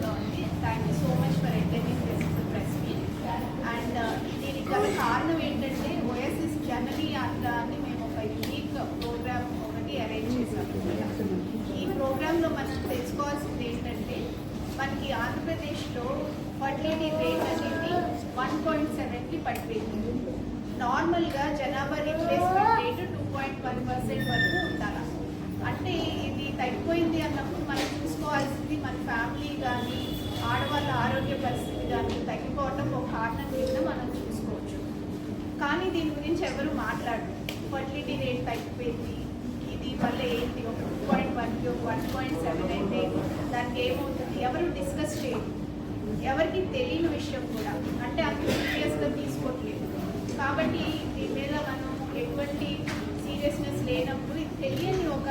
సంతోషంగా ఉంది thank you so much for attending this press meet and దీనికి గల కారణం ఏంటంటే ఓఎస్ఎస్ జనరీ యాత్ర అని మేము ఒక యూనిక్ ప్రోగ్రామ్ ఒకటి అరేంజ్ చేసాం ఈ ప్రోగ్రాంలో మనం తెలుసుకోవాల్సింది ఏంటంటే మనకి ఆంధ్రప్రదేశ్లో ఫర్టిలిటీ రేట్ అనేది వన్ పాయింట్ సెవెన్కి పడిపోయింది. నార్మల్గా జనాభా replacement rate two point one percent వరకు ఉండాలి? అంటే ఇది తగ్గిపోయింది అన్నప్పుడు మనం చూసుకోవాల్సింది మన ఫ్యామిలీ కానీ ఆడవాళ్ళ ఆరోగ్య పరిస్థితి కానీ తగ్గిపోవటం ఒక కారణం కింద మనం చూసుకోవచ్చు. కానీ దీని గురించి ఎవరు మాట్లాడరు. ఫర్టిలిటీ రేట్ తగ్గిపోయింది. ఇది వల్ల ఏంటి? ఒక టూ పాయింట్ వన్కి ఒక వన్ పాయింట్ సెవెన్ అయితే దానికి ఏమవుతుంది? ఎవరు డిస్కస్ చేయరు. ఎవరికి తెలియని విషయం కూడా. అంటే అంత సీరియస్గా తీసుకోవట్లేదు కాబట్టి దీని మీద మనం ఎటువంటి సీరియస్నెస్ లేనప్పుడు ఇది తెలియని ఒక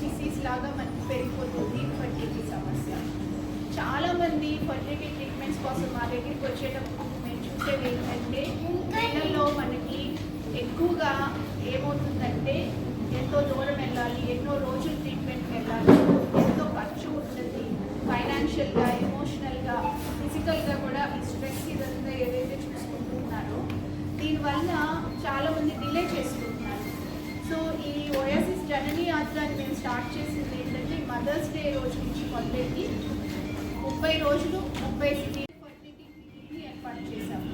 డిసీజ్ లాగా మనం పెరిగిపోతుంది ఫర్టిలిటీ సమస్య. చాలామంది ఫర్టిలిటీ ట్రీట్మెంట్స్ కోసం మా దగ్గరికి వచ్చేటప్పుడు మేము చూసేది ఏంటంటే పిల్లల్లో మనకి ఎక్కువగా ఏమవుతుందంటే ఎంతో దూరం వెళ్ళాలి ఎన్నో రోజులు ట్రీట్మెంట్ వెళ్ళాలి ఎంతో ఖర్చు ఉంటుంది ఫైనాన్షియల్గా ఎమోషనల్గా ఫిజికల్గా కూడా ఈ స్ట్రెస్ ఇదంతా ఏదైతే చూసుకుంటున్నారో దీనివల్ల చాలామంది డిలే చేసుకుంటున్నారు సో ఈ ఓయాసిస్ జననీ యాత్ర మేము స్టార్ట్ చేసింది మదర్స్ డే రోజు నుంచి మొదలెట్టి ముప్పై రోజులు ముప్పై సిటీ ఫర్టిలిటీ క్లినిక్ని ఏర్పాటు చేశాము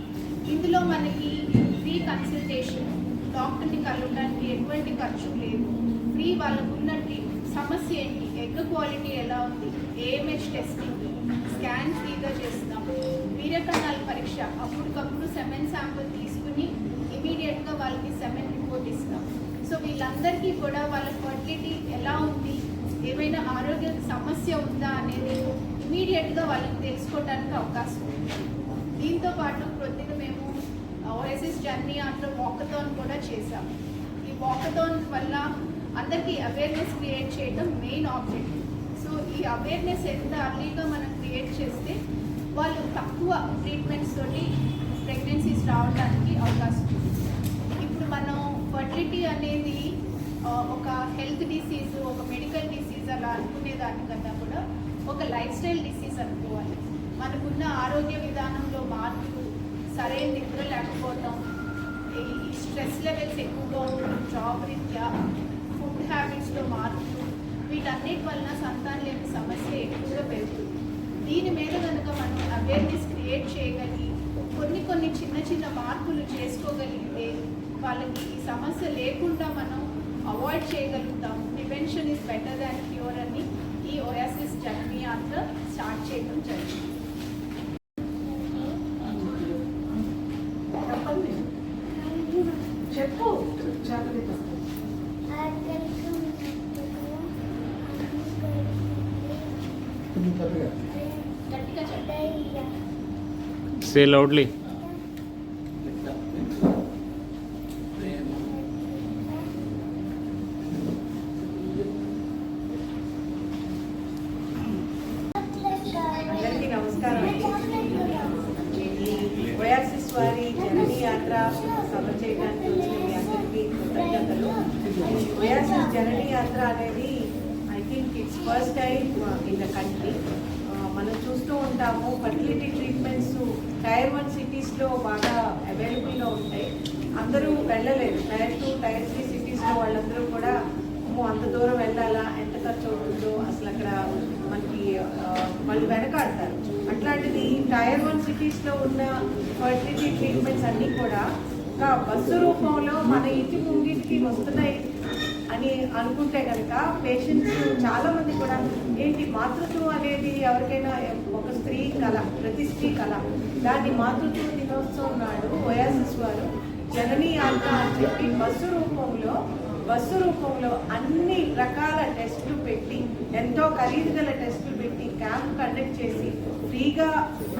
ఇందులో మనకి ఫ్రీ కన్సల్టేషన్ డాక్టర్ని కలవడానికి ఎటువంటి ఖర్చు లేదు ఫ్రీ వాళ్ళకున్న సమస్య ఏంటి? ఎగ్ క్వాలిటీ ఎలా ఉంది? ఏఎంహెచ్ టెస్టింగ్ స్కాన్ ఫ్రీగా చేస్తాం వీరకణాల పరీక్ష అప్పటికప్పుడు సెమెన్ శాంపుల్ తీసుకుని ఇమీడియట్గా వాళ్ళకి సెమెన్ రిపోర్ట్ ఇస్తాం. సో వీళ్ళందరికీ కూడా వాళ్ళ ఫర్టిలిటీ ఎలా ఉంది? సమస్య ఉందా అనేది ఇమీడియట్గా వాళ్ళకి తెలుసుకోవడానికి అవకాశం ఉంది. దీంతో పాటు ప్రొద్దున మేము ఓఎస్ఎస్ జర్నీ అందులో వాకథాన్ కూడా చేశాము. ఈ వాకథాన్ వల్ల అందరికీ అవేర్నెస్ క్రియేట్ చేయడం మెయిన్ ఆబ్జెక్టివ్ సో ఈ అవేర్నెస్ ఎంత అర్లీగా మనం క్రియేట్ చేస్తే వాళ్ళు తక్కువ ట్రీట్మెంట్స్ తోటి ప్రెగ్నెన్సీస్ రావడానికి అవకాశం ఉంది. ఇప్పుడు మనం ఫర్టిలిటీ అనేది ఒక హెల్త్ డిసీజ్ ఒక మెడికల్ డిసీజ్ అలా అనుకునే దానికన్నా కూడా ఒక లైఫ్ స్టైల్ డిసీజ్ అనుకోవాలి. మనకున్న ఆరోగ్య విధానంలో మార్పులు సరైన నిద్ర లేకపోవటం ఈ స్ట్రెస్ లెవెల్స్ ఎక్కువగా ఉండడం జాబ్ రీత్యా ఫుడ్ హ్యాబిట్స్లో మార్పులు వీటన్నిటి వలన సంతానలేమి సమస్య ఎక్కువగా పెరుగుతుంది. దీని మీద కనుక మనం అవేర్నెస్ క్రియేట్ చేయగలిగి కొన్ని కొన్ని చిన్న చిన్న మార్పులు చేసుకోగలిగితే వాళ్ళకి ఈ సమస్య లేకుండా మనం అవాయిడ్ చేయగలుగుతాం. Prevention is better than cure అని ఈ ఓయాసిస్ జర్నీ యాత్ర స్టార్ట్ చేయడం జరిగింది. చెప్పు. Say loudly. అందరికీ నమస్కారం వైఆర్సిస్ జననీ యాత్ర సభ చేయడానికి వచ్చిన మీ అందరికీ కృతజ్ఞతలు. వైఆర్సిస్ జననీ యాత్ర అనేది I think it's first time in the country మనం చూస్తూ ఉంటాము ఫర్టిలిటీ ట్రీట్మెంట్స్ టైర్ వన్ సిటీస్లో బాగా అవైలబుల్గా ఉంటాయి. అందరూ వెళ్ళలేరు. టైర్ టూ టైర్ త్రీ సిటీస్లో వాళ్ళందరూ కూడా అంత దూరం వెళ్ళాలా? ఎంత ఖర్చు అవుతుందో అసలు అక్కడ మనకి uh, వాళ్ళు వెనకాడతారు. అట్లాంటిది టైర్ వన్ సిటీస్లో ఉన్న ఫర్టిలిటీ ట్రీట్మెంట్స్ అన్నీ కూడా ఒక బస్సు రూపంలో మన ఇంటి ముంగిటికి వస్తున్నాయి అని అనుకుంటే కనుక పేషెంట్స్ చాలా మంది కూడా ఏంటి మాతృత్వం అనేది ఎవరికైనా ఒక స్త్రీ కళ ప్రతి స్త్రీ కళ. దాన్ని మాతృత్వ దినోత్సవం నాడు ఓయాసిస్ వారు జననీ యాత్ర అని చెప్పి బస్సు రూపంలో బస్సు రూపంలో అన్ని రకాల టెస్టులు పెట్టి ఎంతో ఖరీదు గల టెస్టులు పెట్టి క్యాంప్ కండక్ట్ చేసి ఫ్రీగా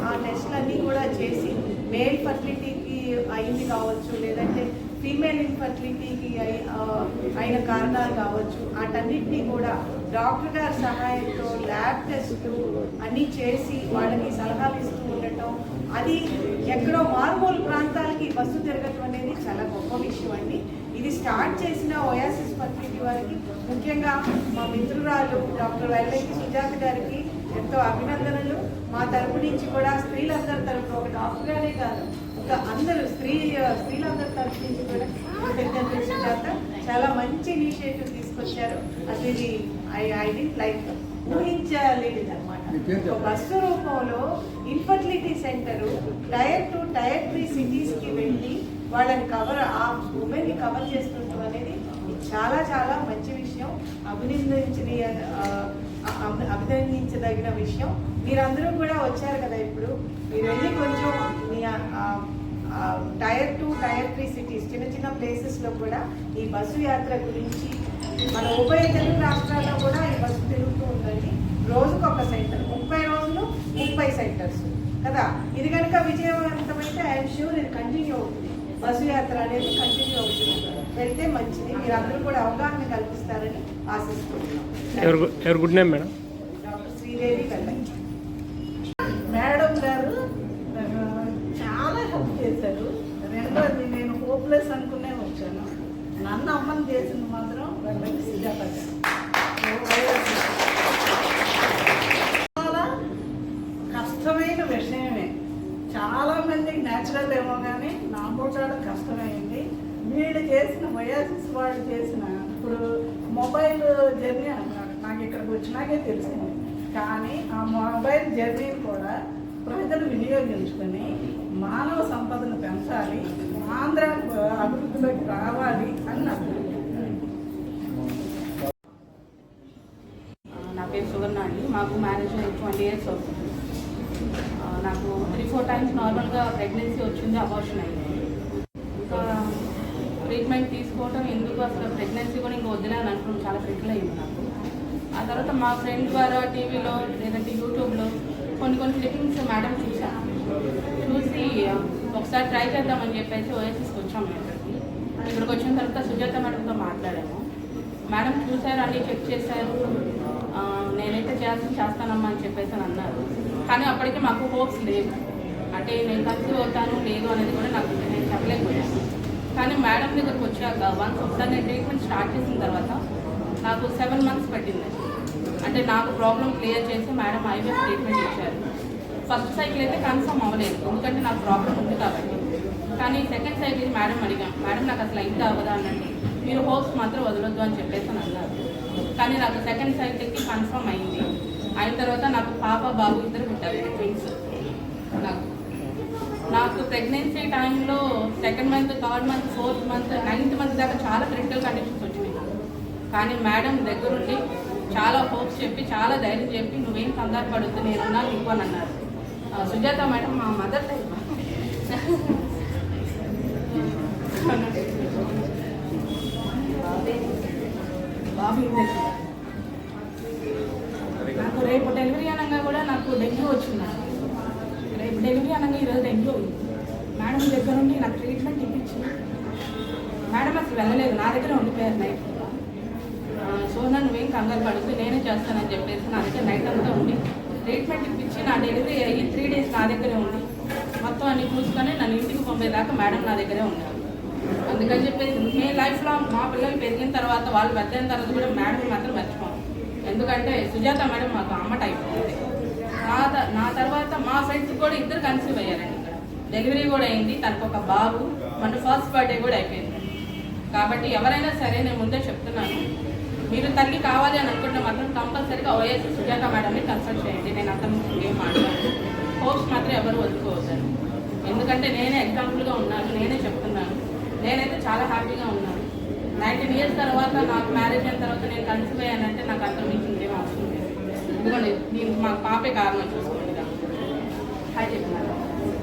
ఆ టెస్ట్లన్నీ కూడా చేసి మేల్ ఫర్టిలిటీకి అయింది కావచ్చు లేదంటే ఫీమేల్ ఇన్ఫర్టిలిటీకి అయి- అయిన కారణాలు కావచ్చు వాటన్నిటినీ కూడా డాక్టర్ గారి సహాయంతో ల్యాబ్ టెస్ట్లు అన్నీ చేసి వాళ్ళకి సలహాలు ఇస్తూ ఉండటం అది ఎక్కడో మారుమూల ప్రాంతాలకి బస్సు తిరగటం అనేది చాలా గొప్ప విషయం అండి. ఇది స్టార్ట్ చేసిన ఓయాసిస్ ఫర్టిలిటీ వారికి ముఖ్యంగా మా మిత్రురాలు డాక్టర్ వెల్లెక్కి సుజాత గారికి ఎంతో అభినందనలు. మా తరపు నుంచి కూడా స్త్రీలందరి తరపున ఒక డాక్టర్ గారే కాదు ఒక అందరూ స్త్రీ స్త్రీలందరి తరపు నుంచి కూడా కృతజ్ఞతలు సుజాత చాలా మంచి ఇనిషియేటివ్ తీసుకొచ్చారు. అసలు ఇది ఐ ఐ డింట్ లైక్ ఊహించలేదు అనమాట ఒక బస్సు రూపంలో infertility centre tier two tier three సిటీస్కి వెళ్ళి వాళ్ళని కవర్ ఆ ఉమెన్ని కవర్ చేస్తుంటాం అనేది చాలా చాలా మంచి విషయం. అభినందించిన అభినందించదగిన విషయం. మీరందరూ కూడా వచ్చారు కదా ఇప్పుడు. మీరు వెళ్ళి కొంచెం మీ tier two tier three cities చిన్న చిన్న ప్లేసెస్లో కూడా ఈ బస్సు యాత్ర గురించి మన ఉభయ తెలుగు రాష్ట్రాల్లో కూడా ఈ బస్సు తిరుగుతూ ఉందండి. రోజుకు ఒక సెంటర్ ముప్పై రోజులు ముప్పై సెంటర్స్ కదా? ఇది కనుక విజయవంతమైతే ఐఎమ్ షూర్ ఇది కంటిన్యూ అవుతుంది. బస్సు యాత్ర అనేది కంటిన్యూ అవుతుంది. వెళ్తే మంచిది. మీరందరూ కూడా అవగాహన కల్పిస్తారని ఆశిస్తున్నాం. Good name madam? Doctor Sridevi వెళ్ళండి మేడం గారు చాలా హెల్ప్ చేశారు. రెండోది నేను హోప్లెస్ అనుకునే వచ్చాను. నన్ను అమ్మని చేసింది మాత్రం వెళ్ళకి సుజాత గారు. చాలా కష్టమైన విషయమే చాలా మందికి న్యాచురల్ ఏమో కానీ నాకు కూడా కష్టమైంది వీళ్ళు చేసిన వయాసిస్ వాళ్ళు చేసిన ఇప్పుడు మొబైల్ జర్నీ అంటున్నాడు. నాకు ఇక్కడికి వచ్చినాకే తెలిసింది. కానీ ఆ మొబైల్ జర్నీని కూడా ప్రజలు వినియోగించుకొని మానవ సంపదను పెంచాలి ఆంధ్ర అభివృద్ధిలోకి రావాలి అని నాకు నా పేరు సువర్ణ అండి. మాకు మ్యారేజ్ ట్వంటీ ఇయర్స్ అవుతుంది. నాకు త్రీ ఫోర్ టైమ్స్ నార్మల్గా ప్రెగ్నెన్సీ వచ్చింది అబార్షన్ అయింది. ఇంకా ట్రీట్మెంట్ తీసుకోవటం ఎందుకు? అసలు ప్రెగ్నెన్సీ కూడా ఇంకా వదిలే అని అనుకున్నాం. చాలా క్రిటికల్ అయింది నాకు. ఆ తర్వాత మా ఫ్రెండ్ ద్వారా టీవీలో లేదంటే యూట్యూబ్లో కొన్ని కొన్ని క్లిప్పింగ్స్ మేడం చూసాను చూసి ఒకసారి ట్రై చేద్దామని చెప్పేసి ఓఎస్ఎస్కి వచ్చాము ఇక్కడికి. ఇక్కడికి వచ్చిన తర్వాత సుజాత మేడంతో మాట్లాడాము. మేడం చూశారు అన్నీ చెక్ చేశారు. నేనైతే చేయాల్సి చేస్తానమ్మా అని చెప్పేసి అని అన్నారు. కానీ అప్పటికి మాకు హోప్స్ లేవు. అంటే నేను కన్సీవ్ అవుతాను లేదు అనేది కూడా నాకు నేను చెప్పలేకపోయాను. కానీ మేడం దగ్గరకు వచ్చాక వన్స్ ఒకసారి నేను ట్రీట్మెంట్ స్టార్ట్ చేసిన తర్వాత నాకు సెవెన్ మంత్స్ పట్టింది. అంటే నాకు ప్రాబ్లం క్లియర్ చేసి మేడం ఐవీఎఫ్ ట్రీట్మెంట్ ఇచ్చారు. ఫస్ట్ సైకిల్ అయితే కన్ఫర్మ్ అవ్వలేదు ఎందుకంటే నాకు ప్రాబ్లం ఉంది కాబట్టి. కానీ సెకండ్ సైకిల్ మేడం అడిగాం మేడం నాకు అసలు అయితే అవ్వదా? అనండి మీరు హోప్స్ మాత్రం వదలొద్దు అని చెప్పేసి అని అన్నారు. కానీ నాకు సెకండ్ సైకిల్కి కన్ఫర్మ్ అయింది. అయిన తర్వాత నాకు పాప బాబు ఇద్దరు పుట్టారు ట్విన్స్ నాకు. నాకు ప్రెగ్నెన్సీ టైంలో second month third month fourth month ninth month దాకా చాలా క్రిటికల్ కండిషన్స్ వచ్చినాయి. కానీ మేడం దగ్గరుండి చాలా హోప్స్ చెప్పి చాలా ధైర్యం చెప్పి నువ్వేం కంగారు పడొద్దు నేనున్నా నీకు అని అన్నారు. సుజాత మేడం మా మదర్ టైప్ బాబు నాకు రేపు డెలివరీ అనగా కూడా నాకు డెంగ్యూ వచ్చింది. డెలివరీ అనగా ఈరోజు డెంగ్యూ ఉంది. మేడం దగ్గర నుండి నాకు ట్రీట్మెంట్ ఇప్పించింది మేడం అసలు వెళ్ళలేదు. నా దగ్గర ఉండిపోయారు నైట్ సో నన్ను ఏం కంగారు పడుతూ నేనే చేస్తానని చెప్పేసి నా దగ్గర నైట్ అంతా ఉండి ట్రీట్మెంట్ ఇప్పించి నా డెలివరీ అయ్యి త్రీ డేస్ నా దగ్గరే ఉండి మొత్తం అన్ని చూసుకొని నన్ను ఇంటికి పంపేదాకా మేడం నా దగ్గరే ఉన్నారు. అందుకని చెప్పేసి మీ లైఫ్లో మా పిల్లలు పెరిగిన తర్వాత వాళ్ళు పెద్దయిన తర్వాత కూడా మేడం మాత్రం మర్చిపోం ఎందుకంటే సుజాత మేడం మాకు అమ్మ టైప్ నా నా తర్వాత మా ఫ్రెండ్స్ కూడా ఇద్దరు కన్సీవ్ అయ్యారండి ఇక్కడ. డెలివరీ కూడా అయింది తనకు ఒక బాబు మన ఫస్ట్ బర్త్డే కూడా అయిపోయింది. కాబట్టి ఎవరైనా సరే నేను ముందే చెప్తున్నాను. మీరు తల్లి కావాలి అని అనుకుంటే మాత్రం కంపల్సరీగా ఓఎస్ సుజాత మేడంని కన్సల్ట్ చేయండి. నేను అంత ఏం మాట్లాడాను. హోప్స్ మాత్రం ఎవరు వదులుకోవద్దాను ఎందుకంటే నేనే ఎగ్జాంపుల్గా ఉన్నాను నేనే చెప్తున్నాను. నేనైతే చాలా హ్యాపీగా ఉన్నాను. నైన్టీన్ ఇయర్స్ తర్వాత నాకు మ్యారేజ్ అయిన తర్వాత నేను కన్సీవ్ అయ్యానంటే నాకు అంత మీకు ఇంకేం అవసరం లేదు. ఎందుకంటే దీనికి మా పాపే కారణం చూసుకోండి. Hi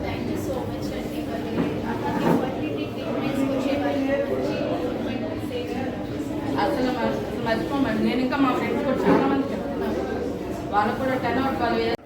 thank you so much అండి మరి ఫర్టిలిటీ ట్రీట్మెంట్స్ వచ్చే వాళ్ళ గురించి అసలు మర్చిపోమండి నేను ఇంకా మా ఫ్రెండ్స్ కూడా చాలా మంది చెప్తున్నాను వాళ్ళకు కూడా టెన్ అవుట్ వాళ్ళు